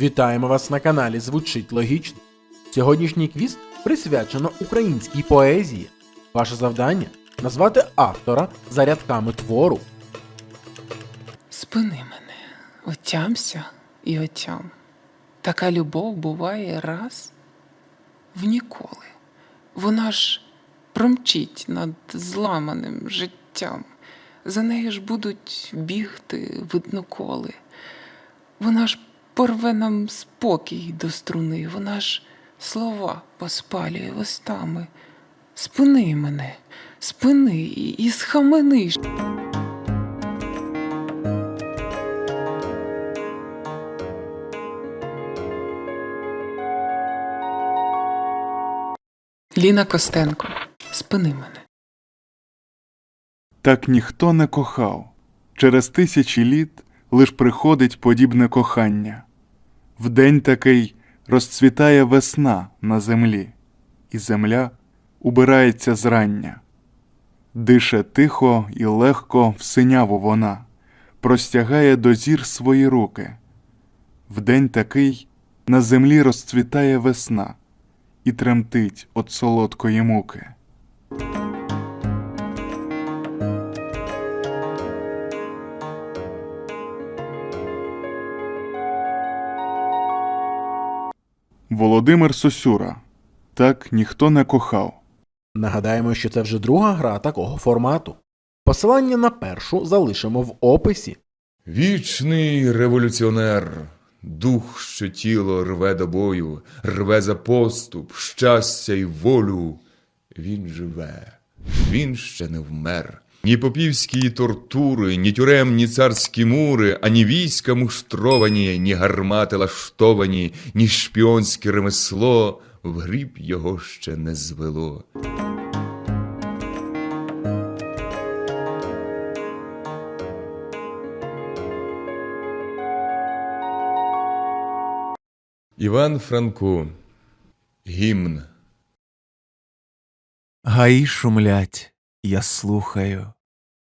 Вітаємо вас на каналі Звучить логічно. Сьогоднішній квіз присвячено українській поезії. Ваше завдання назвати автора за рядками твору. Спини мене, отямся і отям. Така любов буває раз в ніколи. Вона ж промчить над зламаним життям. За нею ж будуть бігти видноколи. Вона ж порве нам спокій до струни, вона ж слова поспалює вустами. Спини мене, спини і, і схамени. Ліна Костенко, спини мене. Так ніхто не кохав. Через тисячі літ лиш приходить подібне кохання. В день такий розцвітає весна на землі, і земля убирається зрання. Дише тихо і легко в синяву вона, простягає до зір свої руки. В день такий на землі розцвітає весна і тремтить от солодкої муки. Володимир Сосюра. Так ніхто не кохав. Нагадаємо, що це вже друга гра такого формату. Посилання на першу залишимо в описі. Вічний революціонер, дух, що тіло рве до бою, рве за поступ, щастя й волю. Він живе, він ще не вмер. Ні попівські тортури, ні тюремні царські мури, ані війська муштровані, ні гармати лаштовані, ні шпіонське ремесло в гріб його ще не звело. Іван Франко. Гімн. Гаї шумлять, я слухаю,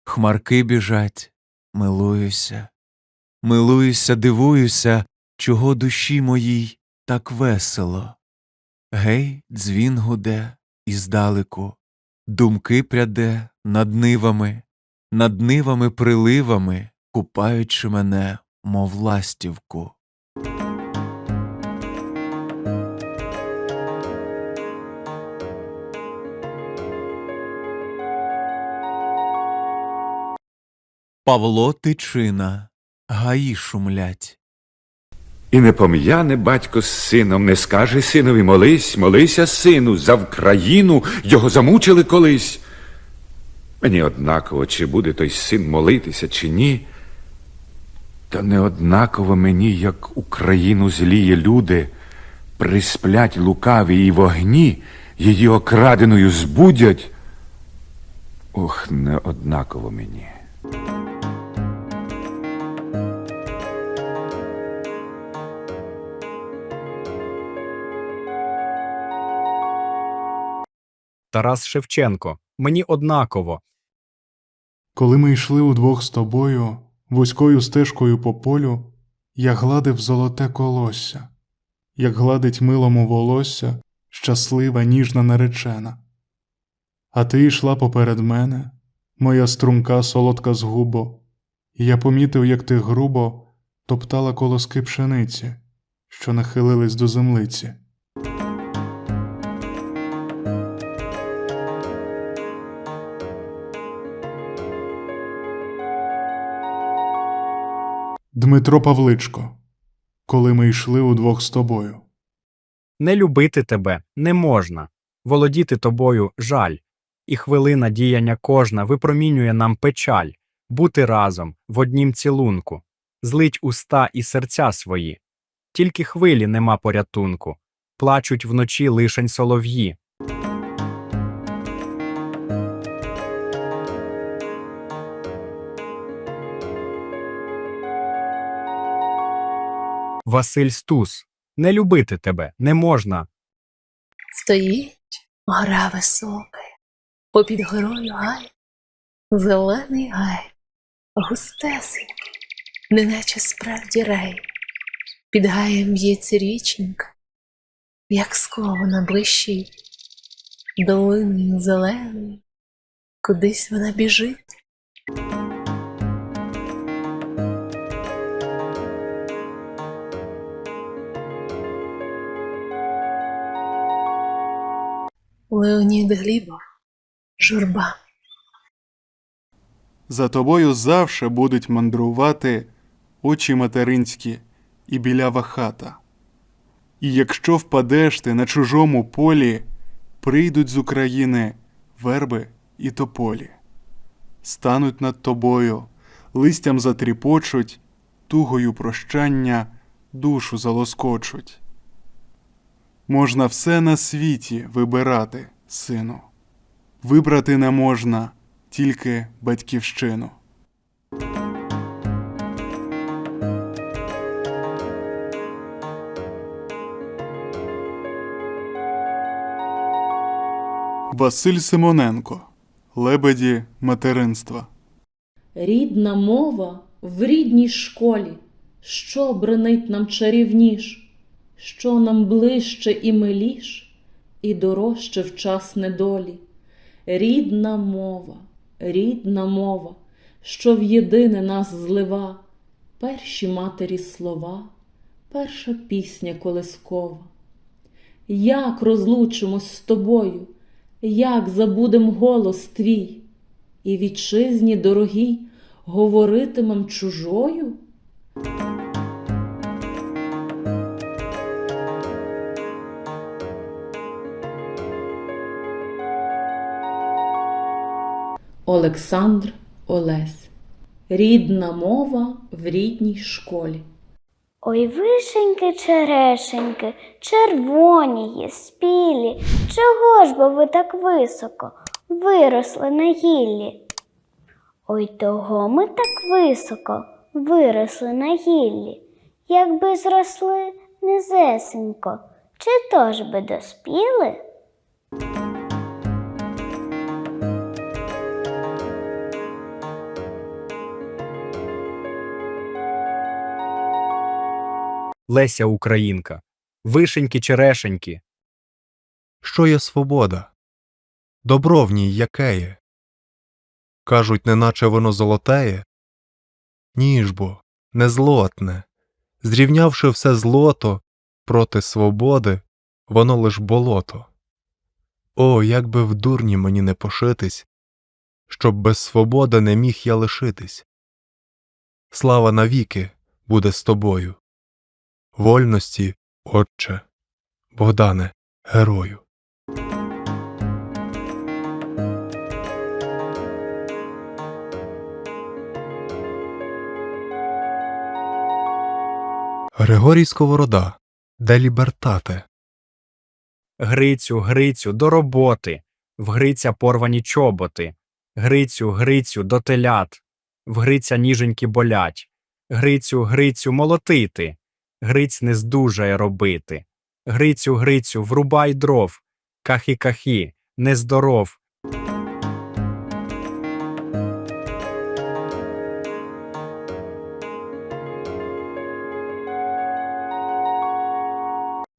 хмарки біжать, милуюся, милуюся, дивуюся, чого душі моїй так весело. Гей, дзвін гуде іздалеку, думки пряде над нивами, над нивами приливами, купаючи мене, мов ластівку. Павло Тичина, гаї шумлять. І не пом'яне батько з сином, не скаже синові молись, молися, сину, за Вкраїну його замучили колись. Мені однаково, чи буде той син молитися, чи ні. Та не однаково мені, як Україну зліє люди, присплять лукаві і вогні, її окраденою збудять. Ох, не однаково мені. Тарас Шевченко. Мені однаково. Коли ми йшли удвох з тобою, вузькою стежкою по полю, я гладив золоте колосся, як гладить милому волосся щаслива ніжна наречена. А ти йшла поперед мене, моя струнка солодка згубо, і я помітив, як ти грубо топтала колоски пшениці, що нахилились до землиці. Дмитро Павличко, коли ми йшли удвох з тобою. Не любити тебе не можна. Володіти тобою жаль. І хвилина діяння кожна випромінює нам печаль, бути разом в однім цілунку, злить уста і серця свої. Тільки хвилі нема порятунку, плачуть вночі лишень солов'ї. Василь Стус. Не любити тебе не можна. Стоїть гора висока, попід горою гай, зелений гай, густесенький, неначе справді рай. Під гаєм б'ється річенька, як скована блищить, долиною зеленою, кудись вона біжить. Леонід Глібов, журба. За тобою завше будуть мандрувати очі материнські і білява хата. І якщо впадеш ти на чужому полі, прийдуть з України верби і тополі, стануть над тобою, листям затріпочуть, тугою прощання душу залоскочуть. Можна все на світі вибирати, сину. Вибрати не можна тільки батьківщину. Василь Симоненко. Лебеді материнства. Рідна мова в рідній школі, що бренить нам чарівніш, що нам ближче і миліш, і дорожче в час недолі. Рідна мова, рідна мова, що в єдине нас злива, перші матері слова, перша пісня колискова. Як розлучимось з тобою, як забудем голос твій, і вітчизні дорогій говоритимем чужою? Олександр Олесь. Рідна мова в рідній школі. Ой, вишеньки, черешеньки, червоні є, спілі. Чого ж бо ви так високо виросли на гіллі? Ой, того ми так високо виросли на гіллі, якби зросли низесенько, чи то ж би доспіли? Леся Українка, вишеньки черешеньки. Що є свобода? Добро в ній яке є? Кажуть, неначе воно золотеє? Ні ж бо, не злотне. Зрівнявши все злото проти свободи, воно лиш болото. О, як би в дурні мені не пошитись, щоб без свободи не міг я лишитись. Слава навіки буде з тобою. Вольності, Отче, Богдане, герою. Григорій Сковорода, де лібертате. Грицю, Грицю, до роботи. В Гриця порвані чоботи. Грицю, Грицю, до телят. В Гриця ніженьки болять. Грицю, Грицю, молотити. Гриць не здужає робити. Грицю, Грицю, врубай дров. Кахі-кахі, нездоров.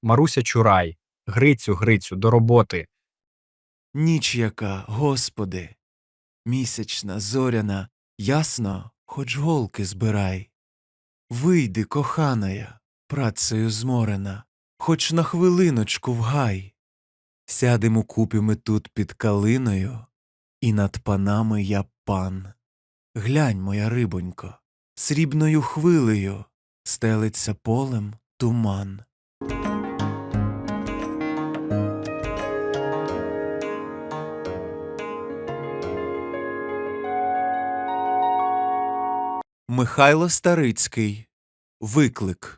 Маруся Чурай. Грицю, Грицю, до роботи. Ніч яка, Господи, місячна, зоряна, ясно, хоч голки збирай. Вийди, коханая, працею зморена, хоч на хвилиночку в гай. Сядемо купі ми тут під калиною, і над панами я пан. Глянь, моя рибонько, срібною хвилею стелиться полем туман. Михайло Старицький. Виклик.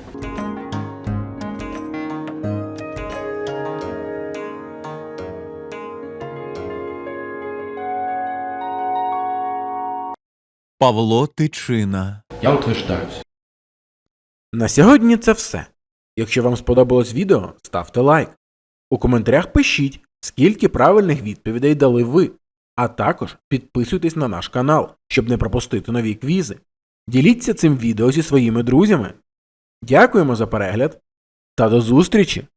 Павло Тичина. Я утверждаюсь. На сьогодні це все. Якщо вам сподобалось відео, ставте лайк. У коментарях пишіть, скільки правильних відповідей дали ви. А також підписуйтесь на наш канал, щоб не пропустити нові квізи. Діліться цим відео зі своїми друзями. Дякуємо за перегляд та до зустрічі!